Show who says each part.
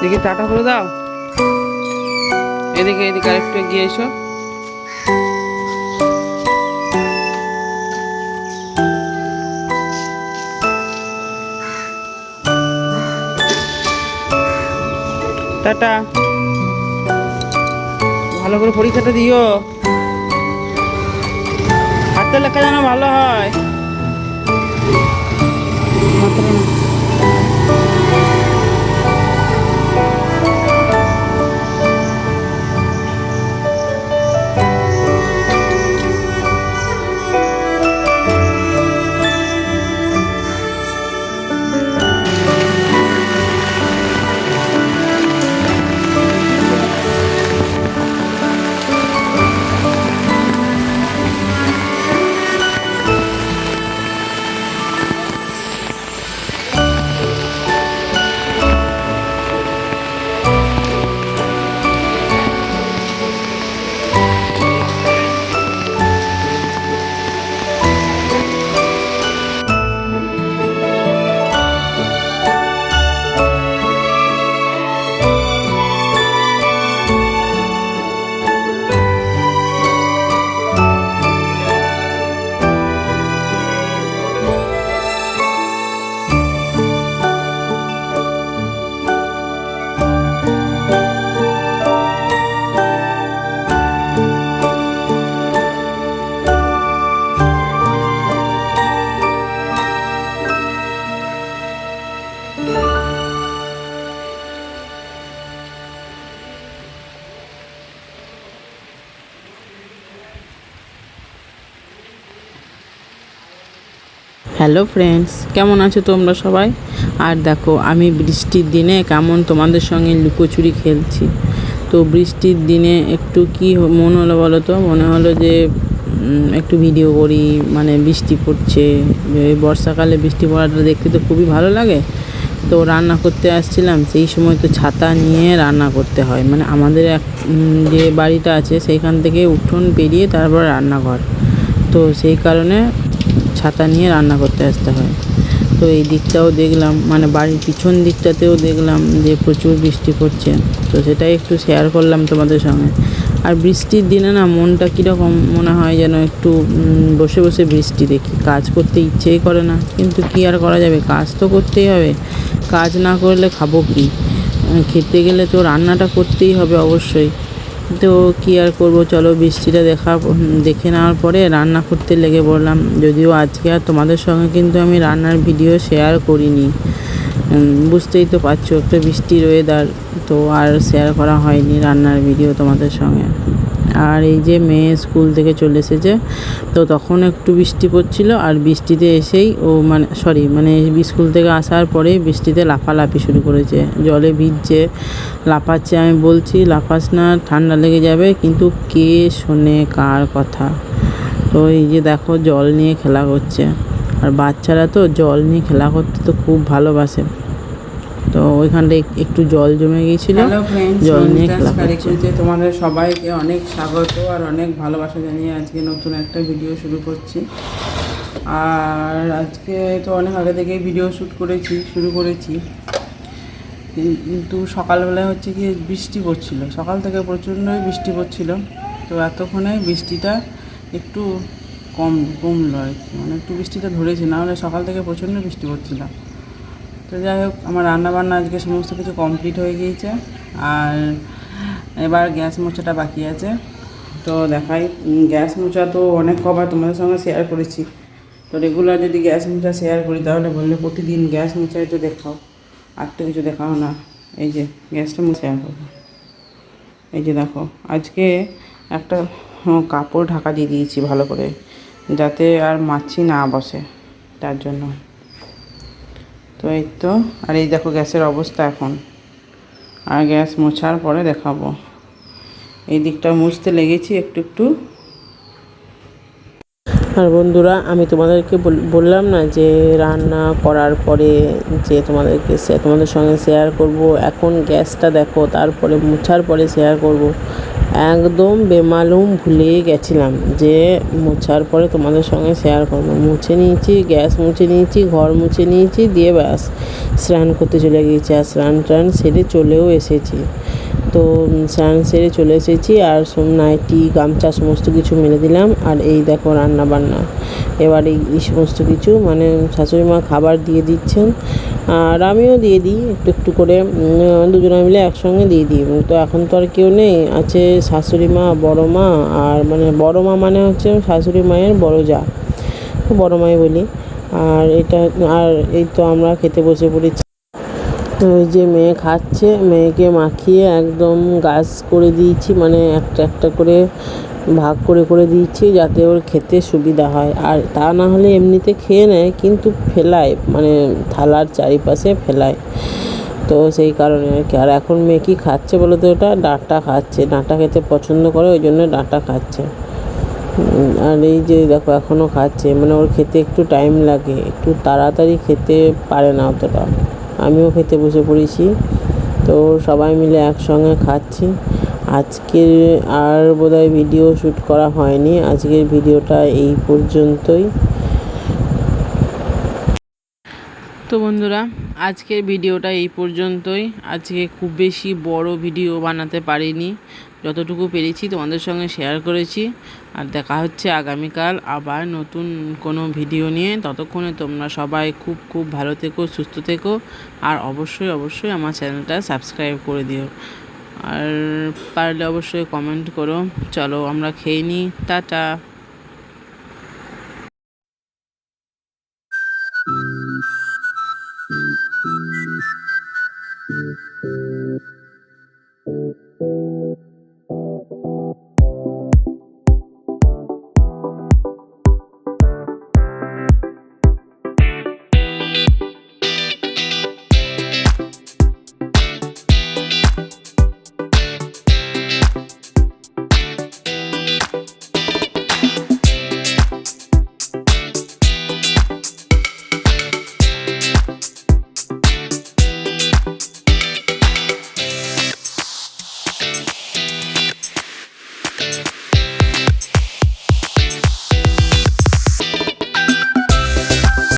Speaker 1: দেখি টাটা করে দাও। এদিকে এদিকে আরেকটু এগিয়ে এসো। টাটা। ভালো করে পরীক্ষাটা দিও। হাতের লেখা যেন ভালো হয়। হ্যালো ফ্রেন্ডস কেমন আছো তোমরা সবাই? আর দেখো, আমি বৃষ্টির দিনে কেমন তোমাদের সঙ্গে লুকোচুরি খেলছি। তো বৃষ্টির দিনে একটু কি মন হলো বলো তো? মনে হলো যে একটু ভিডিও করি মানে বৃষ্টি পড়ছে। বর্ষাকালে বৃষ্টি পড়াটা দেখতে তো খুবই ভালো লাগে। তো রান্না করতে আসছিলাম, সেই সময় তো ছাতা নিয়ে রান্না করতে হয়। মানে আমাদের এক যে বাড়িটা আছে, সেইখান থেকে উঠোন পেরিয়ে তারপর রান্নাঘর। তো সেই কারণে ছাতা নিয়ে রান্না করতে আসতে হয়। তো এই দিকটাও দেখলাম মানে বাড়ির পিছন দিকটাতেও দেখলাম যে প্রচুর বৃষ্টি পড়ছে। তো সেটাই একটু শেয়ার করলাম তোমাদের সঙ্গে। আর বৃষ্টির দিনে না মনটা কীরকম, মনে হয় যেন একটু বসে বসে বৃষ্টি দেখি। কাজ করতে ইচ্ছেই করে না, কিন্তু কী আর করা যাবে? কাজ তো করতেই হবে। কাজ না করলে খাব কি? খেতে গেলে তো রান্নাটা করতেই হবে অবশ্যই। তো কী আর করব? চলো বৃষ্টিটা দেখা দেখে নেওয়ার পরে রান্না করতে লেগে পড়লাম। যদিও আজকে আর তোমাদের সঙ্গে কিন্তু আমি রান্নার ভিডিও শেয়ার করিনি। বুঝতেই তো পারছ, একটা বৃষ্টির ওয়েদার তো আর শেয়ার করা হয়নি রান্নার ভিডিও তোমাদের সঙ্গে। আর এই যে মেয়ে স্কুল থেকে চলে এসেছে, তো তখন একটু বৃষ্টি পড়ছিল আর বৃষ্টিতে এসেই ও মানে সরি মানে স্কুল থেকে আসার পরে বৃষ্টিতে লাফালাফি শুরু করেছে। জলে ভিজছে, লাফাচ্ছে আমি বলছি, লাফাস না, ঠান্ডা লেগে যাবে, কিন্তু কে শোনে কার কথা? তো এই যে দেখো, জল নিয়ে খেলা করছে। আর বাচ্চারা তো জল নিয়ে খেলা করতে তো খুব ভালোবাসে। তো ওইখানটায় একটু জল জমে গিয়েছিল। জল নিয়ে
Speaker 2: তোমাদের সবাইকে অনেক স্বাগত আর অনেক ভালোবাসা জানিয়ে আজকে নতুন একটা ভিডিও শুরু করছি। আর আজকে তো অনেক আগে থেকেই ভিডিও শ্যুট করেছি শুরু করেছি। কিন্তু সকালবেলায় হচ্ছে কি বৃষ্টি পড়ছিল। সকাল থেকে প্রচণ্ডই বৃষ্টি পড়ছিল। তো এতক্ষণে বৃষ্টিটা একটু কম কমলো আর কি। মানে একটু বৃষ্টিটা ধরেছে না হলে সকাল থেকে প্রচণ্ড বৃষ্টি পড়ছিল। তো যাই হোক, আমার রান্না বান্না আজকে সমস্ত কিছু কমপ্লিট হয়ে গিয়েছে। আর এবার গ্যাস মোছাটা বাকি আছে। তো দেখাই গ্যাস মোচা তো অনেক কবার তোমাদের সঙ্গে শেয়ার করেছি। তো রেগুলার যদি গ্যাস মোচা শেয়ার করি, তাহলে বললে প্রতিদিন গ্যাস মোছা একটু দেখাও। আর তো কিছু দেখাও না। এই যে, গ্যাসটা মুছে করব এই যে দেখো, আজকে একটা কাপড় ঢাকা দিয়ে দিয়েছি ভালো করে, যাতে আর মাছি না বসে, তার জন্য। তো এই তো, আর এই দেখো গ্যাসের অবস্থা এখন। আর গ্যাস মোছার পরে দেখাবো। এই দিকটা মুছতে লেগেছি একটু একটু।
Speaker 1: আর বন্ধুরা, আমি তোমাদেরকে বললাম না যে রান্না করার পরে যে তোমাদেরকে তোমাদের সঙ্গে শেয়ার করব। এখন গ্যাসটা দেখো, তারপরে মুছার পরে শেয়ার করব। একদম বেমালুম ভুলে গেছিলাম যে মোছার পরে তোমাদের সঙ্গে শেয়ার করব। মুছে নিয়েছি, গ্যাস মুছে নিয়েছি, ঘর মুছে নিয়েছি, দিয়ে ব্যাস, স্নান করতে চলে গিয়েছি। আর স্নান টান সেরে চলেও এসেছি। তো স্নান সেরে চলে এসেছি আর সব নাইটি, গামছা, সমস্ত কিছু মেলে দিলাম। আর এই দেখো রান্না বান্না এবার এই সমস্ত কিছু মানে শাশুড়ি মা খাবার দিয়ে দিচ্ছেন। আর আমিও দিয়ে দিই, একটু একটু করে। দুজনে মিলে একসঙ্গে দিয়ে দিই। তো এখন তো আর কেউ নেই, আছে শাশুড়ি মা, বড় মা, আর মানে বড় মা মানে হচ্ছে শাশুড়ি মায়ের বড় যা, বড় মাই বলি। আর এটা, আর এই তো আমরা খেতে বসে পড়েছি। ওই যে মেয়ে খাচ্ছে, মেয়েকে মাখিয়ে একদম গাছ করে দিয়েছি মানে একটা একটা করে ভাগ করে করে দিয়েছি, যাতে ওর খেতে সুবিধা হয়। আর তা না হলে এমনিতে খেয়ে নেয়, কিন্তু ফেলায় মানে থালার চারিপাশে ফেলায়। তো সেই কারণে আর কি। আর এখন মেয়ে কি খাচ্ছে বলো তো ওটা ডাঁটা খাচ্ছে। ডাঁটা খেতে পছন্দ করে, ওই জন্য ডাঁটা খাচ্ছে। আর এই যে দেখো এখনও খাচ্ছে। মানে ওর খেতে একটু টাইম লাগে। একটু তাড়াতাড়ি খেতে পারে না অতটা। আমিও খেতে বসে পড়েছি। তো সবাই মিলে একসঙ্গে খাচ্ছি। আজকে আর বোধহয় ভিডিও শ্যুট করা হয়নি। আজকের ভিডিওটা এই পর্যন্তই। তো বন্ধুরা, আজকের ভিডিওটা এই পর্যন্তই। আজকে খুব বেশি বড় ভিডিও বানাতে পারিনি। যতটুকু পেরেছি তোমাদের সঙ্গে শেয়ার করেছি। আর দেখা হচ্ছে আগামীকাল আবার নতুন কোনো ভিডিও নিয়ে। ততক্ষণে তোমরা সবাই খুব খুব ভালো থেকো, সুস্থ থেকো। আর অবশ্যই অবশ্যই আমার চ্যানেলটা সাবস্ক্রাইব করে দিও। আর পারলে অবশ্যই কমেন্ট করো। চলো আমরা খেয়ে নিই। টাটা।